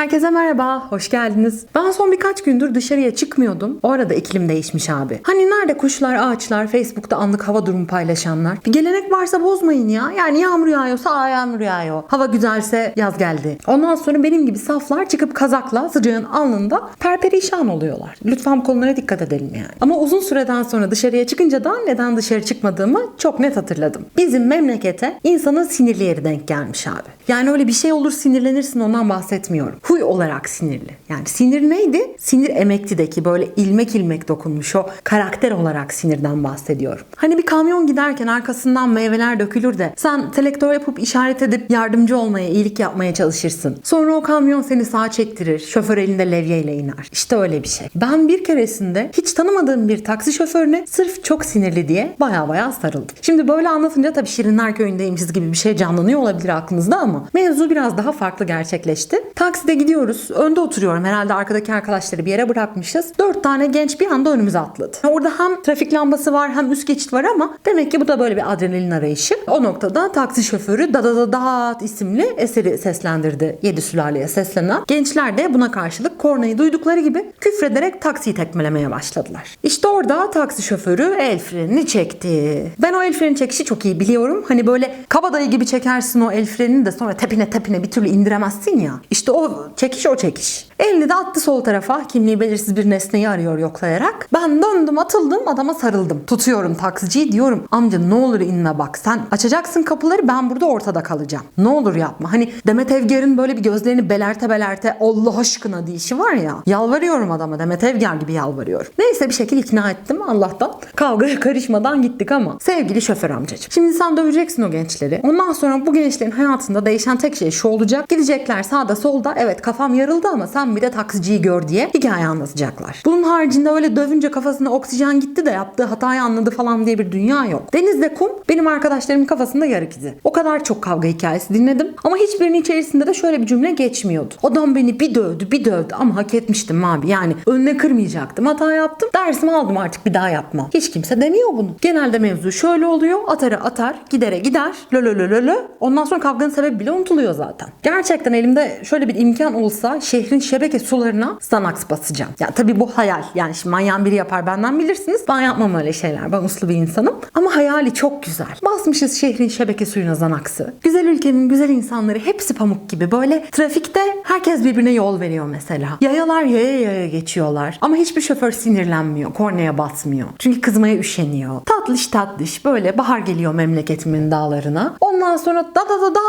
Herkese merhaba, hoş geldiniz. Ben son birkaç gündür dışarıya çıkmıyordum. O arada iklim değişmiş abi. Hani nerede kuşlar, ağaçlar, Facebook'ta anlık hava durumu paylaşanlar. Bir gelenek varsa bozmayın ya. Yani yağmur yağıyorsa aa yağmur yağıyor. Hava güzelse yaz geldi. Ondan sonra benim gibi saflar çıkıp kazakla sıcağın alnında perperişan oluyorlar. Lütfen bu konulara dikkat edelim yani. Ama uzun süreden sonra dışarıya çıkınca da neden dışarı çıkmadığımı çok net hatırladım. Bizim memlekete insanın sinirli yeri denk gelmiş abi. Yani öyle bir şey olur sinirlenirsin ondan bahsetmiyorum. Huy olarak sinirli. Yani sinir neydi? Sinir emektideki böyle ilmek ilmek dokunmuş o karakter olarak sinirden bahsediyorum. Hani bir kamyon giderken arkasından meyveler dökülür de sen selektör yapıp işaret edip yardımcı olmaya, iyilik yapmaya çalışırsın. Sonra o kamyon seni sağa çektirir. Şoför elinde levyeyle iner. İşte öyle bir şey. Ben bir keresinde hiç tanımadığım bir taksi şoförüne sırf çok sinirli diye baya baya sarıldım. Şimdi böyle anlatınca tabii Şirinler Köyü'ndeymişiz gibi bir şey canlanıyor olabilir aklınızda ama mevzu biraz daha farklı gerçekleşti. Takside gidiyoruz. Önde oturuyorum. Herhalde arkadaki arkadaşları bir yere bırakmışız. Dört tane genç bir anda önümüze atladı. Orada hem trafik lambası var hem üst geçit var ama demek ki bu da böyle bir adrenalin arayışı. O noktada taksi şoförü da isimli eseri seslendirdi. Yedi sülaleye seslenen. Gençler de buna karşılık kornayı duydukları gibi küfrederek taksiyi tekmelemeye başladılar. İşte orada taksi şoförü el frenini çekti. Ben o el freni çekişi çok iyi biliyorum. Hani böyle kabadayı gibi çekersin o el frenini de sonra tepine tepine bir türlü indiremezsin ya. İşte o çekiş o çekiş. Elini de attı sol tarafa kimliği belirsiz bir nesneyi arıyor yoklayarak. Ben döndüm atıldım adama sarıldım. Tutuyorum taksiciyi diyorum amca ne olur inme bak sen açacaksın kapıları ben burada ortada kalacağım. Ne olur yapma. Hani Demet Evgar'ın böyle bir gözlerini belerte belerte Allah aşkına deyişi var ya. Yalvarıyorum adama Demet Evgar gibi yalvarıyorum. Neyse bir şekilde ikna ettim Allah'tan. Kavgaya karışmadan gittik ama. Sevgili şoför amcacığım. Şimdi sen döveceksin o gençleri. Ondan sonra bu gençlerin hayatında değişen tek şey şu olacak. Gidecekler sağda solda evet kafam yarıldı ama sen bir de taksiciyi gör diye hikaye anlatacaklar. Bunun haricinde öyle dövünce kafasına oksijen gitti de yaptığı hatayı anladı falan diye bir dünya yok. Denizde kum benim arkadaşlarımın kafasında yarık izi. O kadar çok kavga hikayesi dinledim ama hiçbirinin içerisinde de şöyle bir cümle geçmiyordu. Adam beni bir dövdü bir dövdü ama hak etmiştim abi yani önüne kırmayacaktım hata yaptım dersimi aldım artık bir daha yapmam. Hiç kimse demiyor bunu. Genelde mevzu şöyle oluyor atarı atar gidere gider lö lö lö lö lö. ondan sonra kavganın sebebi bile unutuluyor zaten. Gerçekten elimde şöyle bir imkan olsa şehrin şebeke sularına Xanax basacağım. Ya tabii bu hayal. Yani şimdi manyağın biri yapar benden bilirsiniz. Ben yapmam öyle şeyler. Ben uslu bir insanım. Ama hayali çok güzel. Basmışız şehrin şebeke suyuna Xanax'ı. Güzel ülkenin güzel insanları hepsi pamuk gibi. Böyle trafikte herkes birbirine yol veriyor mesela. Yayalar yaya yaya geçiyorlar. Ama hiçbir şoför sinirlenmiyor. Kornaya basmıyor. Çünkü kızmaya üşeniyor. Tatlış tatlış böyle bahar geliyor memleketimin dağlarına. Ondan sonra da da da da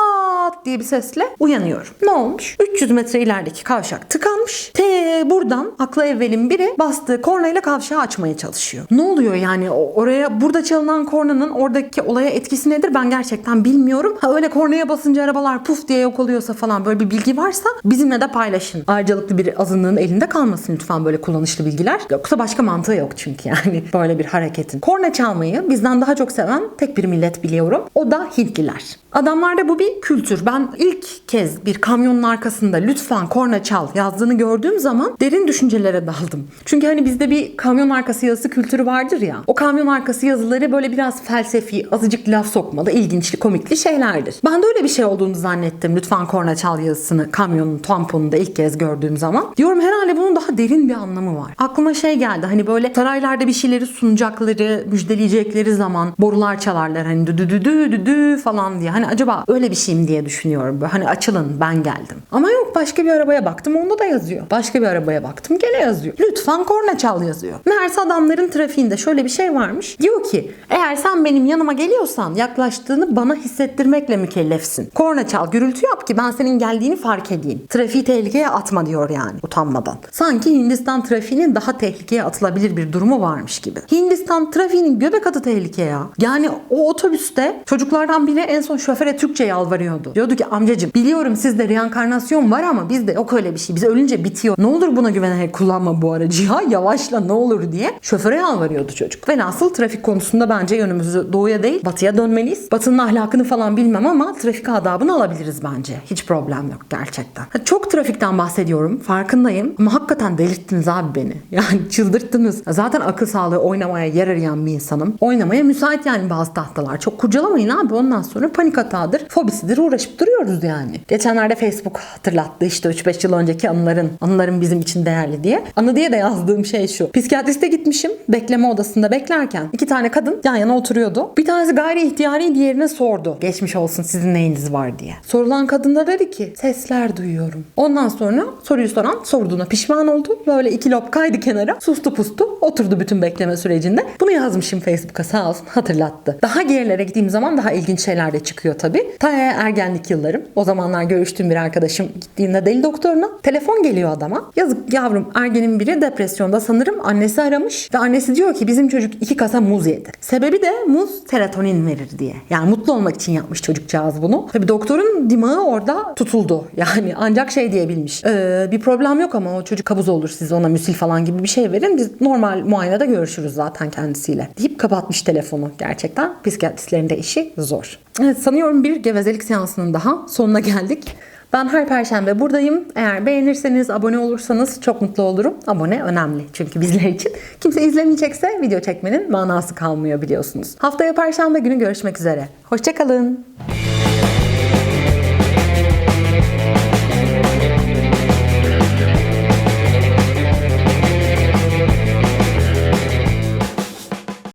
diye bir sesle uyanıyorum. Ne olmuş? 300 metre ilerideki kavşak tıkanmış. Te buradan akla evvelin biri bastığı kornayla kavşağı açmaya çalışıyor. Ne oluyor yani oraya burada çalınan kornanın oradaki olaya etkisi nedir ben gerçekten bilmiyorum. Ha öyle kornaya basınca arabalar puf diye yok oluyorsa falan böyle bir bilgi varsa bizimle de paylaşın. Ayrıcalıklı bir azınlığın elinde kalmasın lütfen böyle kullanışlı bilgiler. Yoksa başka mantığı yok çünkü yani böyle bir hareketin. Korna çalmayı bizden daha çok seven tek bir millet biliyorum. O da Hintliler. Adamlarda bu bir kültür. Ben ilk kez bir kamyonun arkasında lütfen korna çal yazdığını gördüğüm zaman derin düşüncelere daldım. Çünkü hani bizde bir kamyon arkası yazısı kültürü vardır ya. O kamyon arkası yazıları böyle biraz felsefi, azıcık laf sokmalı, ilginçli, komikli şeylerdir. Ben de öyle bir şey olduğunu zannettim. Lütfen korna çal yazısını kamyonun tamponunda ilk kez gördüğüm zaman. Diyorum herhalde bunun daha derin bir anlamı var. Aklıma şey geldi hani böyle saraylarda bir şeyleri sunacakları, müjdeleyecekleri zaman borular çalarlar hani dü dü dü dü dü falan diye. Hani acaba öyle bir şey mi diye düşünüyorum. Böyle hani açılın ben geldim. Ama yok başka bir arabaya baktım onda da yazıyor. Başka bir arabaya baktım gene yazıyor. Lütfen korna çal yazıyor. Meğerse adamların trafiğinde şöyle bir şey varmış. Diyor ki eğer sen benim yanıma geliyorsan yaklaştığını bana hissettirmekle mükellefsin. Korna çal gürültü yap ki ben senin geldiğini fark edeyim. Trafiği tehlikeye atma diyor yani utanmadan. Sanki Hindistan trafiğinin daha tehlikeye atılabilir bir durumu varmış gibi. Hindistan trafiğinin göbek atı tehlike ya. Yani o otobüste çocuklardan biri en son şoföre Türkçe yalvarıyordu. Diyordu ki amcacım biliyorum sizde reenkarnasyon var ama bizde yok öyle bir şey. Biz ölünce bitiyor. Ne olur buna güvenerek kullanma bu aracı ya. Yavaşla ne olur diye şoföre yalvarıyordu çocuk. Ve nasıl trafik konusunda bence yönümüzü doğuya değil batıya dönmeliyiz. Batının ahlakını falan bilmem ama trafik adabını alabiliriz bence. Hiç problem yok gerçekten. Ha, Çok trafikten bahsediyorum. Farkındayım. Ama hakikaten delirttiniz abi beni. Yani çıldırttınız. Zaten akıl sağlığı oynamaya yer arayan bir insanım. Oynamaya müsait yani bazı tahtalar. Çok kurcalamayın abi ondan sonra panik hatağıdır. Fobisidir uğraşıp duruyoruz yani. Geçenlerde Facebook hatırlattı işte 3-5 yıl önceki anıların, anıların bizim için değerli diye. Anı diye de yazdığım şey şu. Psikiyatriste gitmişim. Bekleme odasında beklerken iki tane kadın yan yana oturuyordu. Bir tanesi gayri ihtiyari diğerine sordu. Geçmiş olsun sizin neyiniz var diye. Sorulan kadın da dedi ki sesler duyuyorum. Ondan sonra soruyu soran sorduğuna pişman oldu. Böyle iki lop kaydı kenara. Sustu pustu. Oturdu bütün bekleme sürecinde. Bunu yazmışım Facebook'a sağ olsun hatırlattı. Daha gerilere gittiğim zaman daha ilginç şeyler de çıkıyor tabii. Ta ergenlik yıllarım. O zamanlar görüştüğüm bir arkadaşım gittiğinde deli doktoruna telefon geliyor adama. Yazık yavrum ergenin biri depresyonda sanırım annesi aramış ve annesi diyor ki bizim çocuk iki kasa muz yedi. Sebebi de muz serotonin verir diye. Yani mutlu olmak için yapmış çocukcağız bunu. Tabii doktorun dimağı orada tutuldu. Yani ancak şey diyebilmiş. "Ee, bir problem yok ama o çocuk kabuz olur siz ona müsil falan gibi bir şey verin. Biz normal muayenede görüşürüz zaten kendisiyle. Deyip kapatmış telefonu. Gerçekten psikiyatristlerin de işi zor. Evet sanıyorum bir gevezelik seansının daha sonuna geldik. Ben her perşembe buradayım. Eğer beğenirseniz, abone olursanız çok mutlu olurum. Abone önemli çünkü bizler için. Kimse izlemeyecekse video çekmenin manası kalmıyor biliyorsunuz. Haftaya perşembe günü görüşmek üzere. Hoşçakalın.